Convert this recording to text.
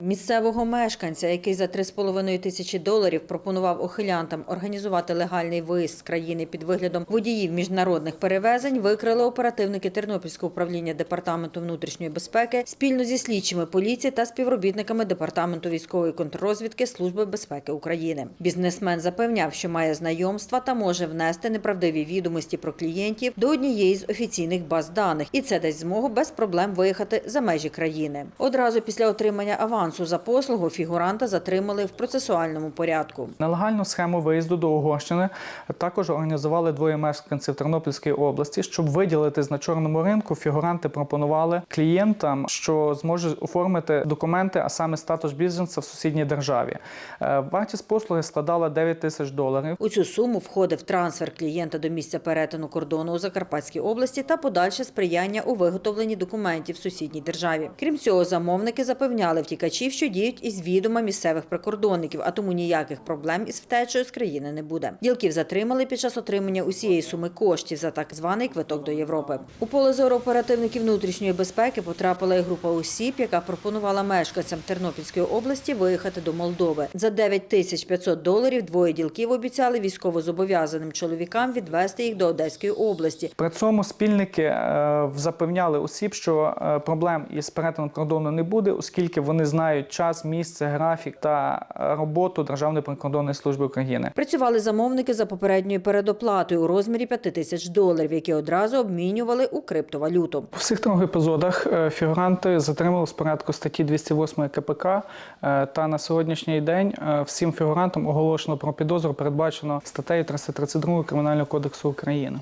Місцевого мешканця, який за 3,5 тисячі доларів пропонував ухилянтам організувати легальний виїзд з країни під виглядом водіїв міжнародних перевезень, викрили оперативники Тернопільського управління департаменту внутрішньої безпеки спільно зі слідчими поліції та співробітниками департаменту військової контррозвідки Служби безпеки України. Бізнесмен запевняв, що має знайомства та може внести неправдиві відомості про клієнтів до однієї з офіційних баз даних, і це дасть змогу без проблем виїхати за межі країни. Одразу після отримання авансу за послугу фігуранта затримали в процесуальному порядку. Нелегальну схему виїзду до Угорщини також організували двоє мешканців Тернопільської області. Щоб виділитись на чорному ринку, фігуранти пропонували клієнтам, що зможуть оформити документи, а саме статус біженця в сусідній державі. Е, Вартість послуги складала 9 тисяч доларів. У цю суму входив трансфер клієнта до місця перетину кордону у Закарпатській області та подальше сприяння у виготовленні документів в сусідній державі. Крім цього, замовники запевняли втікачів, що діють із відома місцевих прикордонників, а тому ніяких проблем із втечею з країни не буде. Ділків затримали під час отримання усієї суми коштів за так званий квиток до Європи. У поле зору оперативників внутрішньої безпеки потрапила і група осіб, яка пропонувала мешканцям Тернопільської області виїхати до Молдови. За 9 тисяч 500 доларів двоє ділків обіцяли військовозобов'язаним чоловікам відвести їх до Одеської області. При цьому спільники е, запевняли осіб, що е, проблем із перетином кордону не буде, оскільки вони знають час, місце, графік та роботу Державної прикордонної служби України. Працювали замовники за попередньою передоплатою у розмірі 5 тисяч доларів, які одразу обмінювали у криптовалюту. У всіх трьох епізодах е, фігуранти затримали з порядку статті 208 КПК. е, Та на сьогоднішній день е, всім фігурантам оголошено про підозру, передбачено статтею 332 Кримінального кодексу України.